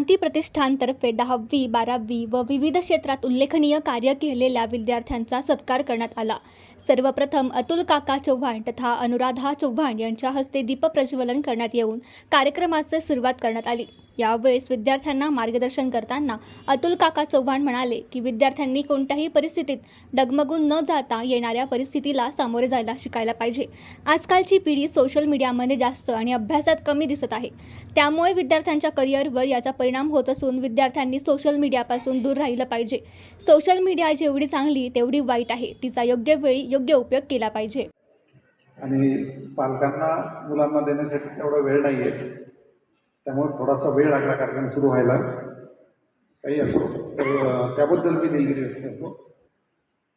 शांती प्रतिष्ठानतर्फे दहावी बारावी व विविध क्षेत्रात उल्लेखनीय कार्य केलेल्या विद्यार्थ्यांचा सत्कार करण्यात आला. सर्वप्रथम अतुल काका चव्हाण तथा अनुराधा चव्हाण यांच्या हस्ते दीपप्रज्वलन करण्यात येऊन कार्यक्रमाचे सुरुवात करण्यात आली. यावेळेस विद्यार्थ्यांना मार्गदर्शन करताना अतुल काका चव्हाण म्हणाले की विद्यार्थ्यांनी कोणत्याही परिस्थितीत डगमगून न जाता येणाऱ्या परिस्थितीला सामोरे जायला शिकायला पाहिजे. आजकालची पिढी सोशल मीडियामध्ये जास्त आणि अभ्यासात कमी दिसत आहे. त्यामुळे विद्यार्थ्यांच्या करिअरवर याचा परिणाम होत असून विद्यार्थ्यांनी सोशल मीडियापासून दूर राहिलं पाहिजे. सोशल मीडिया जेवढी चांगली तेवढी वाईट आहे. तिचा योग्य वेळी योग्य उपयोग केला पाहिजे. आणि पालकांना मुलांना देण्यासाठी तेवढा वेळ नाही आहे त्यामुळे थोडासा वेळ लागला कार्यक्रम सुरू व्हायला. काही असो तर त्याबद्दल मी दिलगिरी व्यक्त करतो.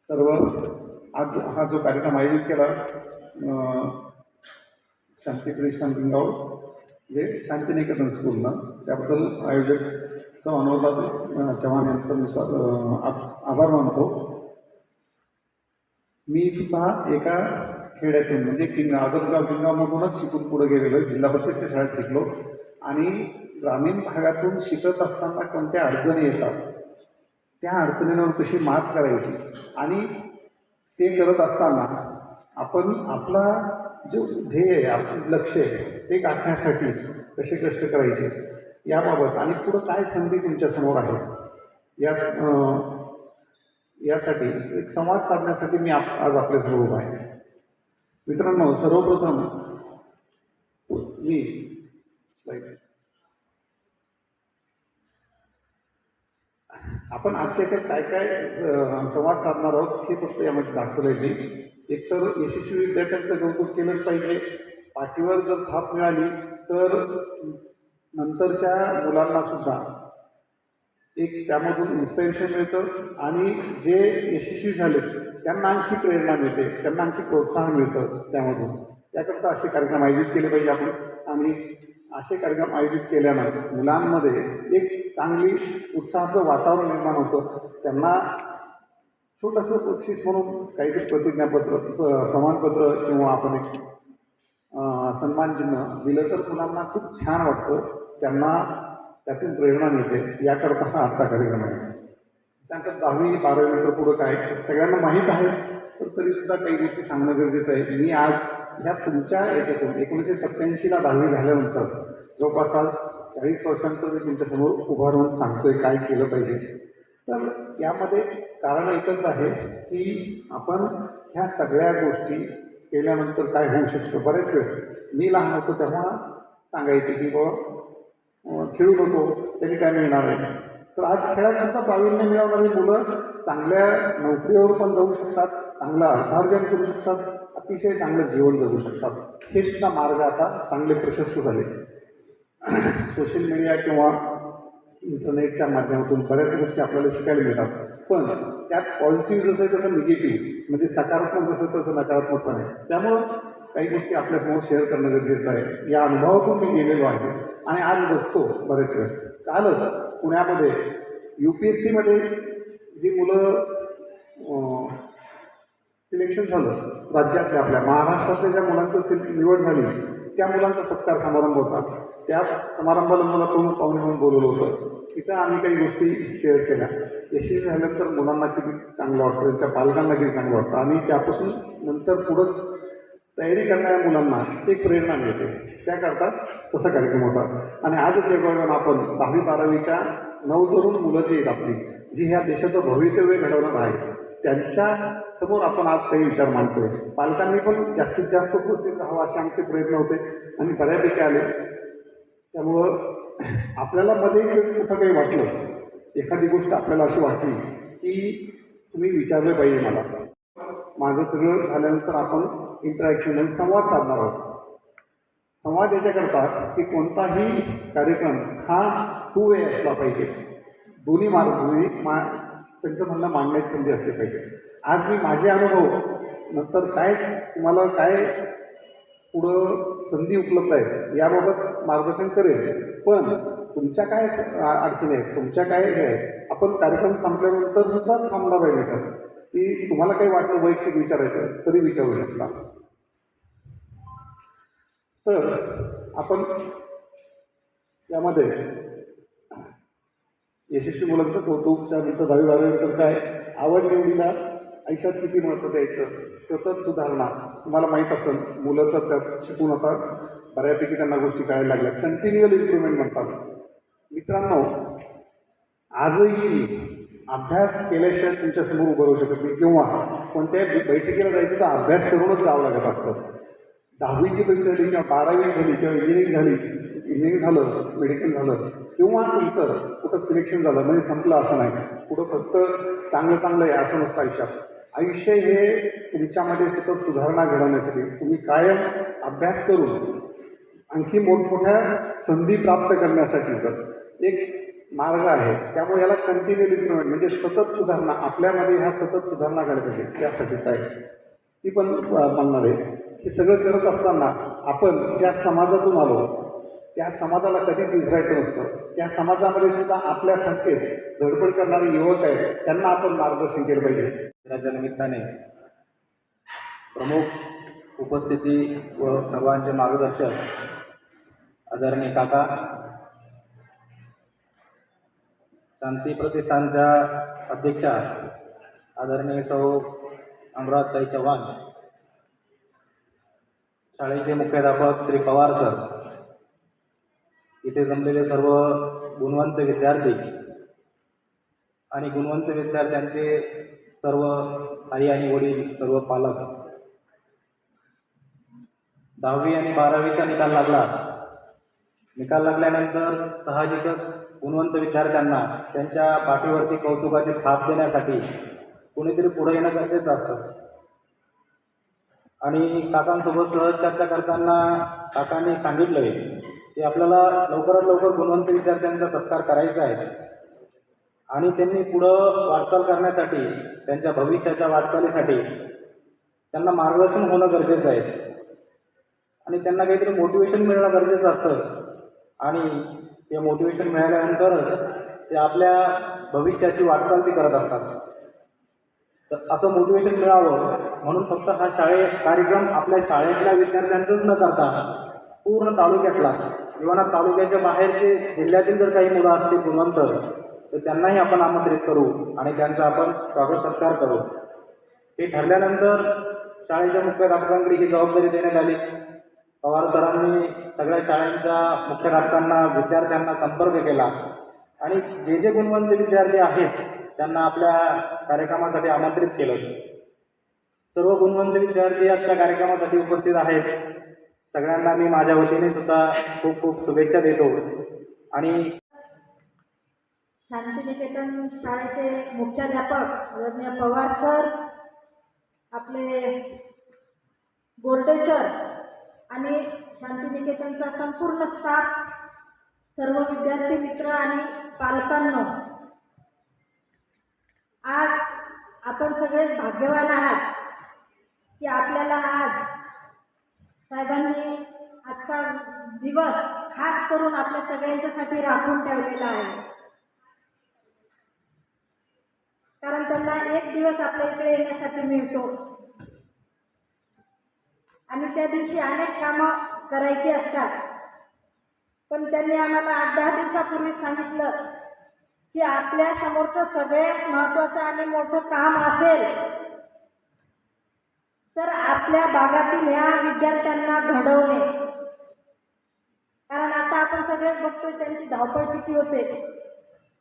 सर्व आज हा जो कार्यक्रम आयोजित केला शांती प्रतिष्ठान पिंगाव जे शांतिनिकेतन स्कूलनं त्याबद्दल आयोजक सौ अनुराधा चव्हाण यांचं मी आभार मानतो. मी सुद्धा एका खेड्यातून म्हणजे किंग आदर्शगाव किंगावमधूनच शिकून पुढे गेलेलो जिल्हा परिषदच्या शाळेत शिकलो. आणि ग्रामीण भागातून शिकत असताना कोणत्या अडचणी येतात? त्या अडचणींवर कशी मात करायची? आणि ते करत असताना आपण आपला जो ध्येय आहे आपलं लक्ष आहे ते गाठण्यासाठी कसे कष्ट करायचे? याबाबत आणि पुढं काय संधी तुमच्यासमोर आहे या यासाठी एक संवाद साधण्यासाठी मी आप आज आपल्यासमोर उभा आहे. मित्रांनो सर्वप्रथम मी slide. आपण आजच्या याच्यात काय काय संवाद साधणार आहोत हे फक्त यामध्ये दाखवलेली एक तर एकतर यशस्वी विद्यार्थ्यांचं कौतुक केलंच पाहिजे. पाठीवर जर थाप मिळाली तर नंतरच्या मुलांना सुद्धा एक त्यामधून इन्स्पिरेशन मिळतं आणि जे यशस्वी झाले त्यांना आणखी प्रेरणा मिळते त्यांना आणखी प्रोत्साहन मिळतं त्यामधून. त्याकरता असे कार्यक्रम आयोजित केले पाहिजे आपण. आणि असे कार्यक्रम आयोजित केल्यानं मुलांमध्ये एक चांगली उत्साहाचं वातावरण निर्माण होतं. त्यांना छोटंसं बक्षीस म्हणून काहीतरी प्रतिज्ञापत्र प्रमाणपत्र किंवा आपण एक सन्मानचिन्ह दिलं तर मुलांना खूप छान वाटतं. त्यांना त्यातून प्रेरणा मिळते. याकरता हा आजचा कार्यक्रम आहे. त्यानंतर दहावी बारावी नंतर पुढं काय? सगळ्यांना माहीत आहे. तर तरीसुद्धा काही गोष्टी सांगणं गरजेचं आहे. मी आज ह्या तुमच्या याच्यातून एकोणीसशे सत्त्याऐंशीला दहावी झाल्यानंतर जवळपास आज चाळीस वर्षांचं मी तुमच्यासमोर उभा राहून सांगतोय काय केलं पाहिजे. तर यामध्ये कारण एकच आहे की आपण ह्या सगळ्या गोष्टी केल्यानंतर काय होऊ शकतं? बऱ्याच वेळेस मी लहान होतो तेव्हा सांगायचे की बाबा खेळू नको त्याने काय मिळणार आहे तर आज खेळात सुद्धा प्रावीण्य मिळवणारी मुलं चांगल्या नोकरीवर पण जाऊ शकतात चांगलं अर्थार्जन करू शकतात अतिशय चांगलं जीवन जगू शकतात. हे सुद्धा मार्ग आता चांगले प्रशस्त झाले. सोशल मीडिया किंवा इंटरनेटच्या माध्यमातून बऱ्याच गोष्टी आपल्याला शिकायला मिळतात. पण त्यात पॉझिटिव्ह जसं आहे तसं निगेटिव्ह म्हणजे सकारात्मक जसं तसं नकारात्मक पण आहे. त्यामुळं काही गोष्टी आपल्यासमोर शेअर करणं गरजेचं आहे. या अनुभवातून मी गेलेलो आहे आणि आज बघतो बरेच वेळेस. कालच पुण्यामध्ये यू पी एस सीमध्ये जी मुलं सिलेक्शन झालं राज्यातल्या आपल्या महाराष्ट्रातल्या ज्या मुलांचं सिल निवड झाली त्या मुलांचा सत्कार समारंभ होता. त्या समारंभाला मला प्रमुख पाहुणे म्हणून बोलवलं होतं. तिथं आम्ही काही गोष्टी शेअर केल्या. यशस्वी झाल्यानंतर मुलांना किती चांगलं वाटतं त्यांच्या पालकांना किती चांगलं वाटतं? आणि त्यापासून नंतर पुढं तयारी करणाऱ्या मुलांना एक प्रेरणा मिळते. त्याकरता तसा कार्यक्रम होता. आणि आजच वेगवेगळ्या आपण दहावी बारावीच्या नवतरुण मुलं जी आहेत आपली जी ह्या देशाचं भवितव्य घडवणार आहे त्यांच्यासमोर आपण आज काही विचार मांडतोय. पालकांनी पण जास्तीत जास्त उपस्थित राहावं असे आमचे प्रयत्न होते आणि बऱ्यापैकी आले. त्यामुळं आपल्याला मध्ये कुठं काही वाटलं एखादी गोष्ट आपल्याला अशी वाटली की तुम्ही विचारलं पाहिजे मला. माझं सगळं झाल्यानंतर आपण इंटरॅक्शन आणि संवाद साधणार आहोत. संवाद याच्याकरता की कोणताही कार्यक्रम हा टू वे असला पाहिजे. दोन्ही मार्ग दोन्ही मा त्यांचं म्हणणं मांडण्याची संधी असली पाहिजे. आज मी माझे अनुभव नंतर काय तुम्हाला काय पुढं संधी उपलब्ध आहे याबाबत मार्गदर्शन करेल. पण तुमच्या काय स- अडचणी आहेत तुमच्या काय हे आहेत आपण कार्यक्रम संपल्यानंतर सुद्धा थांबला पाहिजे तर की तुम्हाला काही वाटलं वैयक्तिक विचारायचं तरी विचारू शकता. तर आपण यामध्ये यशस्वी मुलांचं कौतुक त्यानंतर दहावी बारावीनंतर काय आवड निवडीला आयुष्यात किती महत्त्व द्यायचं सतत सुधारणा तुम्हाला माहीत असेल मुलं तर त्यात शिकून आता बऱ्यापैकी त्यांना गोष्टी कळायला लागल्या. कंटिन्युअल इम्प्रुव्हमेंट म्हणतात. मित्रांनो आजही अभ्यास केल्याशिवाय तुमच्यासमोर उभं राहू शकत नाही. किंवा कोणत्याही बैठकीला जायचं तर अभ्यास करूनच जावं लागत असतं. दहावीची परीक्षा झाली किंवा बारावी झाली किंवा इंजिनिअरिंग झाली इंजिनिअरिंग झालं मेडिकल झालं किंवा तुमचं कुठं सिलेक्शन झालं म्हणजे संपलं असं नाही. कुठं फक्त चांगलं चांगलं आहे असं नसतं आयुष्यात. आयुष्य हे तुमच्यामध्ये सतत सुधारणा घडवण्यासाठी तुम्ही कायम अभ्यास करून आणखी मोठमोठ्या संधी प्राप्त करण्यासाठीचं एक मार्ग आहे त्यामुळे याला कंटिन्यू इम्प्रुव्हमेंट म्हणजे सतत सुधारणा आपल्यामध्ये ह्या सतत सुधारणा घडत पाहिजे त्यासाठीच आहे. ती पण म्हणणार आहे. हे सगळं करत असताना आपण ज्या समाजातून आलो त्या समाजाला कधीच विसरायचं नसतं. त्या समाजामध्ये सुद्धा आपल्यासारखेच धडपड करणारे युवक आहेत त्यांना आपण मार्गदर्शन केलं पाहिजे. त्याच्या निमित्ताने प्रमुख उपस्थिती व सर्वांचे मार्गदर्शक आदरणीय काका शांती प्रतिष्ठानच्या अध्यक्षा आदरणीय सौ अमरावताई चव्हाण शाळेचे मुख्याध्यापक श्री पवार सर. इथे जमलेले सर्व गुणवंत विद्यार्थी आणि गुणवंत विद्यार्थ्यांचे सर्व आई आणि वडील सर्व पालक. दहावी आणि बारावीचा निकाल लागला. निकाल लागल्यानंतर साहजिकच गुणवंत विद्यार्थ्यांना त्यांच्या पाठीवरती कौतुकाची थाप देण्यासाठी कोणीतरी पुढे येणं गरजेचं असतं. आणि काकांसोबत सहज चर्चा करताना काकांनी सांगितलं की आपल्याला लवकरात लवकर गुणवंत विद्यार्थ्यांचा सत्कार करायचा आहे. आणि त्यांनी पुढं वाटचाल करण्यासाठी त्यांच्या भविष्याच्या वाटचालीसाठी त्यांना मार्गदर्शन होणं गरजेचं आहे. आणि त्यांना काहीतरी मोटिवेशन मिळणं गरजेचं असतं. आणि ते मोटिवेशन मिळाल्यानंतरच ते आपल्या भविष्याची वाटचाल ती करत असतात. तर असं मोटिवेशन मिळावं म्हणून फक्त हा शाळे कार्यक्रम आपल्या शाळेतल्या विद्यार्थ्यांचंच न करता पूर्ण तालुक्यातला किंवा तालुक्याच्या बाहेरचे जिल्ह्यातील जर काही मुलं असतील गुणवंत तर त्यांनाही आपण आमंत्रित करू आणि त्यांचा आपण स्वागत सत्कार करू. हे ठरल्यानंतर शाळेच्या मुख्याध्यापकांकडे ही जबाबदारी देण्यात आली. पवार सरांनी सगळ्या शाळांच्या मुख्याध्यापकांना विद्यार्थ्यांना संपर्क केला. आणि जे जे गुणवंत विद्यार्थी आहेत त्यांना आपल्या कार्यक्रमासाठी आमंत्रित केलं. सर्व गुणवंत विद्यार्थी आजच्या कार्यक्रमासाठी उपस्थित आहेत. सगळ्यांना मी माझ्या वतीने सुद्धा खूप खूप शुभेच्छा देतो. आणि शांतिनिकेतन शाळेचे मुख्याध्यापक रज्ञ पवार सर आपले गोरटे सर आणि शांतिनिकेतनचा संपूर्ण स्टाफ सर्व विद्यार्थी मित्र आणि पालकांनो. आज आपण सगळेच भाग्यवान आहात. की आपल्याला आज साहेबांनी आजचा दिवस खास करून आपल्या सगळ्यांच्यासाठी राखून ठेवलेला आहे. कारण त्यांना एक दिवस आपल्या इकडे येण्यासाठी मिळतो. आणि त्या दिवशी अनेक कामं करायची असतात. पण त्यांनी आम्हाला आठ दहा दिवसापूर्वी सांगितलं की आपल्या समोरचं सगळ्यात महत्त्वाचं आणि मोठं काम असेल तर आपल्या भागातील ह्या विद्यार्थ्यांना घडवणे. कारण आता आपण सगळेच बघतोय त्यांची धावपळ किती होते.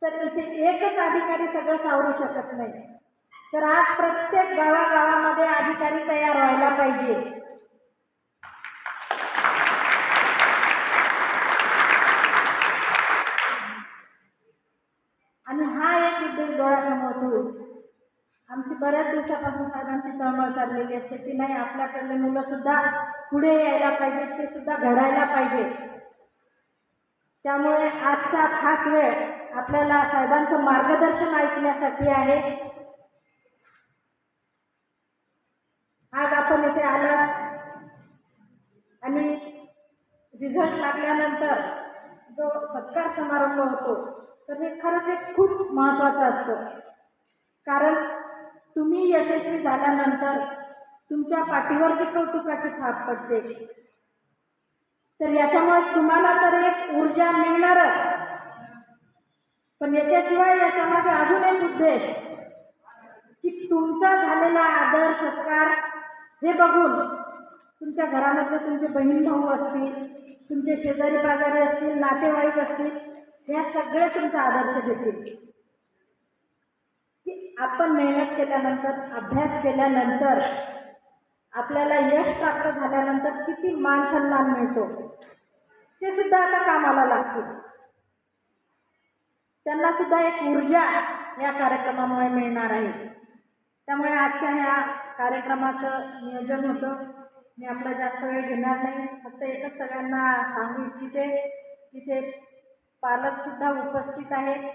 तर इथे एकच अधिकारी सगळं सावरू शकत नाही. तर आज प्रत्येक गावागावामध्ये अधिकारी तयार व्हायला पाहिजे आणि हा एक उद्योग डोळ्यासमोर ठेवून आमची बऱ्याच दिवसापासून साहेबांची तळमळ चाललेली असते. की नाही आपल्याकडले मुलं सुद्धा पुढे यायला पाहिजेत ते सुद्धा घडायला पाहिजे त्यामुळे आजचा खास वेळ आपल्याला साहेबांचं मार्गदर्शन ऐकण्यासाठी आहे. आज आपण इथे आलं आणि रिझल्ट लागल्यानंतर जो सत्कार समारंभ होतो तर हे खरंच एक खूप महत्त्वाचं असतं. कारण तुम्ही यशस्वी झाल्यानंतर तुमच्या पाठीवरती कौतुकाची थाप पडते. तर याच्यामुळे तुम्हाला तर एक ऊर्जा मिळणारच. पण याच्याशिवाय याच्यामध्ये अजून एक उद्देश की तुमचा झालेला आदर सत्कार हे बघून तुमच्या घरामधले तुमचे बहीण भाऊ असतील तुमचे शेजारी पाजारी असतील नातेवाईक असतील या सगळे तुमचा आदर्श घेतील. आपण मेहनत केल्यानंतर अभ्यास केल्यानंतर आपल्याला यश प्राप्त झाल्यानंतर किती मान सन्मान मिळतो ते सुद्धा आता कामाला लागतील. त्यांना सुद्धा एक ऊर्जा या कार्यक्रमामुळे मिळणार आहे. त्यामुळे आजच्या ह्या कार्यक्रमाचं नियोजन होतं. मी आपला जास्त वेळ घेणार नाही. फक्त एकच सगळ्यांना सांगू इच्छिते तिथे पालकसुद्धा उपस्थित आहेत.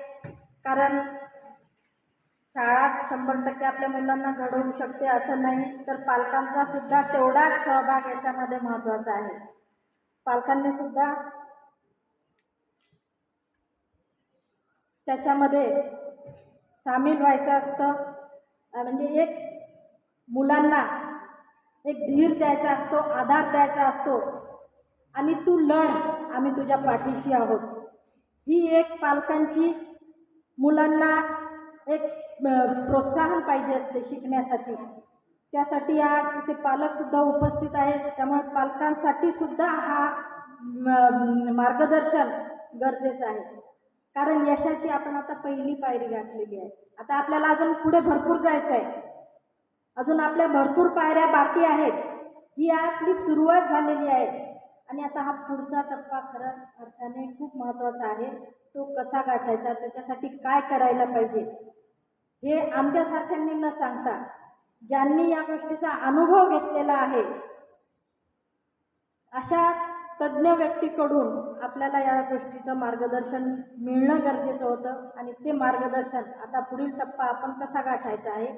कारण शाळा शंभर टक्के आपल्या मुलांना घडवू शकते असं नाही तर पालकांचा सुद्धा तेवढाच सहभाग याच्यामध्ये महत्त्वाचा आहे. पालकांनी सुद्धा त्याच्यामध्ये सामील व्हायचं असतं. म्हणजे एक मुलांना एक धीर द्यायचा असतो आधार द्यायचा असतो. आणि तू लढ आम्ही तुझ्या पाठीशी आहोत. ही एक पालकांची मुलांना एक प्रोत्साहन पाहिजे असते शिकण्यासाठी. त्यासाठी आज तिथे पालकसुद्धा उपस्थित आहेत त्यामुळे पालकांसाठी सुद्धा हा मार्गदर्शन गरजेचं आहे. कारण यशाची आपण आता पहिली पायरी गाठलेली आहे. आता आपल्याला अजून पुढे भरपूर जायचं आहे. अजून आपल्या भरपूर पायऱ्या बाकी आहेत. ही आपली सुरुवात झालेली आहे. आणि आता हा पुढचा टप्पा खरंच अर्थाने खूप महत्त्वाचा आहे. तो कसा गाठायचा? त्याच्यासाठी काय करायला पाहिजे? हे आमच्यासारख्यांनी न सांगता ज्यांनी या गोष्टीचा अनुभव घेतलेला आहे अशा तज्ज्ञ व्यक्तीकडून आपल्याला या गोष्टीचं मार्गदर्शन मिळणं गरजेचं होतं. आणि ते मार्गदर्शन आता पुढील टप्पा आपण कसा गाठायचा आहे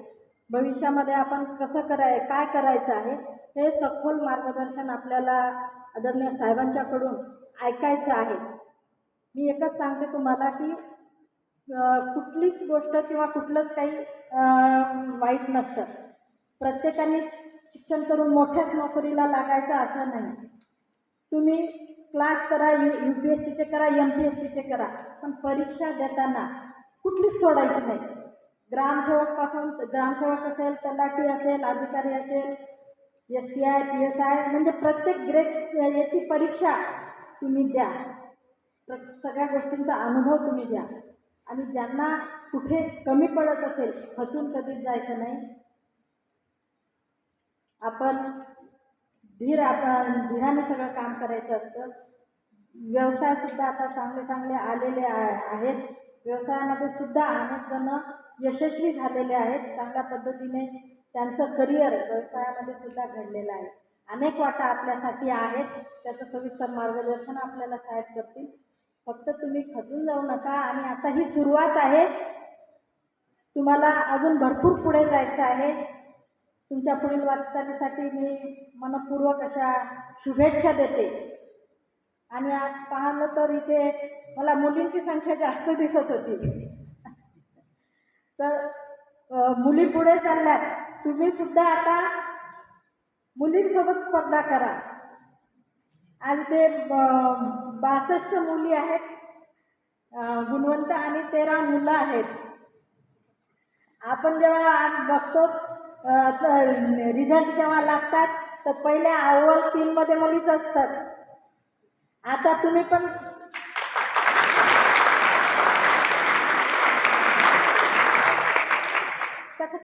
भविष्यामध्ये आपण कसं कराय काय करायचं आहे हे सखोल मार्गदर्शन आपल्याला आदरणीय साहेबांच्याकडून ऐकायचं आहे. मी एकच सांगते तुम्हाला की कुठलीच गोष्ट किंवा कुठलंच काही वाईट नसतं. प्रत्येकाने शिक्षण करून मोठ्याच नोकरीला लागायचं असं नाही. तुम्ही क्लास करा यू यू पी एस सीचे करा एम पी एस सीचे करा पण परीक्षा देताना कुठलीच सोडायची नाही. ग्रामसेवकपासून ग्रामसेवक असेल तलाठी असेल अधिकारी असेल S T I P S I म्हणजे प्रत्येक ग्रेड याची परीक्षा तुम्ही द्या. सगळ्या गोष्टींचा अनुभव तुम्ही द्या. आणि ज्यांना कुठे कमी पडत असेल खचून कधीच जायचं नाही. आपण धीर आपण धीराने सगळं काम करायचं असतं. व्यवसायसुद्धा आता चांगले चांगले आलेले आहेत. व्यवसायामध्ये सुद्धा अनेक जण यशस्वी झालेले आहेत. चांगल्या पद्धतीने त्यांचं करिअर व्यवसायामध्ये सुद्धा घडलेलं आहे. अनेक वाटा आपल्यासाठी आहेत. त्याचं सविस्तर मार्गदर्शन आपल्याला साहेब करतील. फक्त तुम्ही खचून जाऊ नका. आणि आता ही सुरुवात आहे. तुम्हाला अजून भरपूर पुढे जायचं आहे. तुमच्या पुढील वाटचालीसाठी मी मनपूर्वक अशा शुभेच्छा देते. आणि आज पाहिलं तर इथे मला मुलींची संख्या जास्त दिसत होती. तर मुली पुढे चालल्यात. तुम्ही सुद्धा आता मुलींसोबत स्पर्धा करा. आणि ते बासष्ट मुली आहेत. गुणवंत आणि तेरा मुलं आहेत. आपण जेव्हा आज बघतो रिझल्ट जेव्हा लागतात तर पहिल्या अव्वल तीनमध्ये मुलीच असतात. आता तुम्ही पण